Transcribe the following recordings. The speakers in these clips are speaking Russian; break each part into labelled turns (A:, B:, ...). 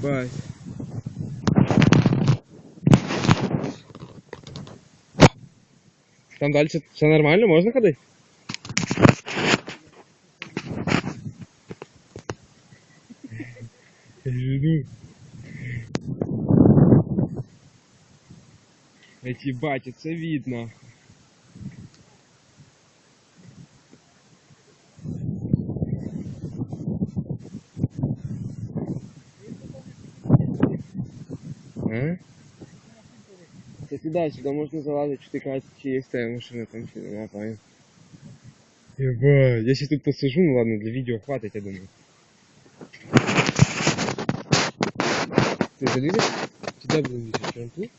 A: Ебать. Там дальше все нормально? Я жду. Эти це видно. А? Це сюди, можна залазити, чи ти кажеш, чи є твоя машина там, чи нема, пам'ятаю. Ебать, я сейчас тут посижу, ну ладно, для видео хватит, я думаю. Ты залезешь? Сюда будем висеть, что он тут?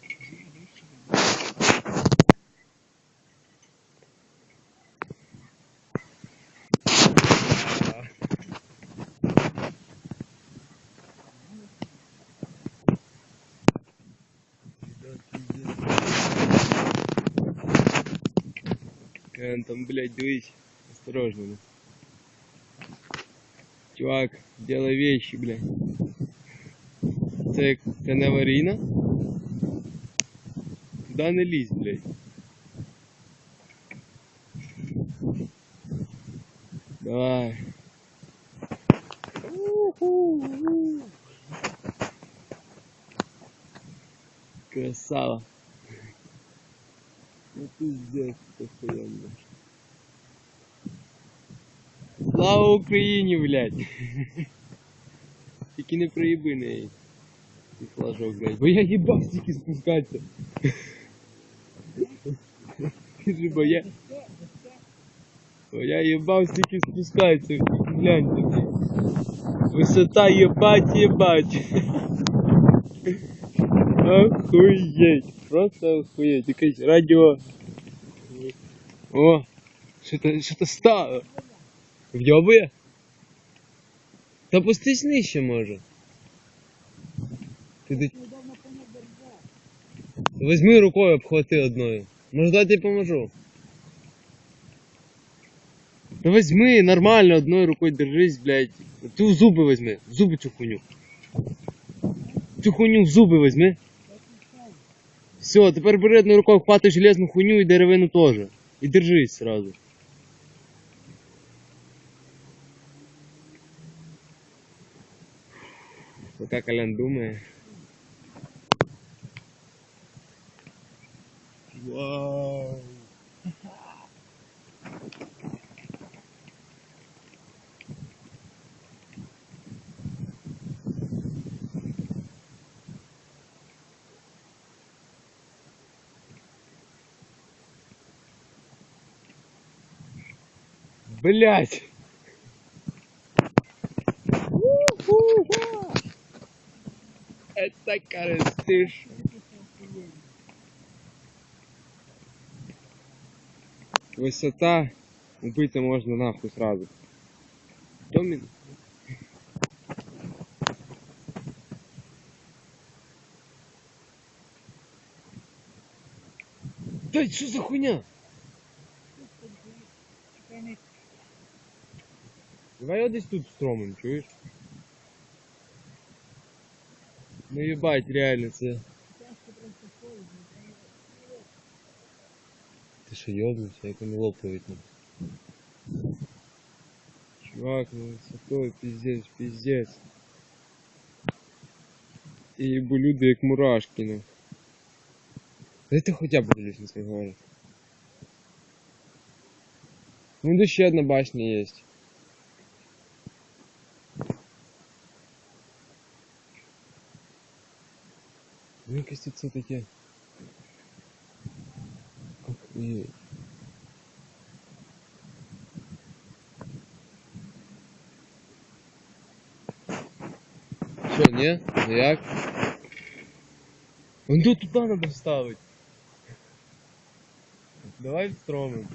A: Кен, там, блядь, дивись. Осторожно. ну. Чувак, делай вещи, блядь. Це це не аварійна? Туди не лізь, блядь. Давай. Красава. Ну пиздец, охуенно. Слава Україні, блядь! Тільки не проїби неї. І флажок, блядь. Бо я їбав стільки спускатися. Кажи, бо я... Бо я їбав стільки спускатися. Гляньте. Висота єбать, єбать. Охуєть. Просто охуєть. Якесь радіо. О, що-то, що-то стало. Вйобує? Та пустись нижче може. Ти. Возьми рукою обхвати одною. Може дати поможу. Та возьми, нормально, одною рукою держись, блядь. Ти в зуби возьми, в зуби цю хуйню. Цю хуйню в зуби возьми. Все, тепер бери одною рукою, хватай железну хуйню і деревину теж. І держись сразу. Пока Колян думает. Блять! Это коростыш. Высота убить можно нахуй сразу. Мне- Да что за хуйня? Давай я десь тут стромим, чуєш? Ну ебать, реально це. Ти що йобнувся, як вони лопають нам. Чувак, ну високой, пиздец, пиздец. І їбу люди як мурашки, ну. Дайте хоча б подивлюсь на свій город. Ну, де ще одна башня є. Це таке. Охуєть. Що, ні? Як? Ну тут туди треба ставити. Давай встромим.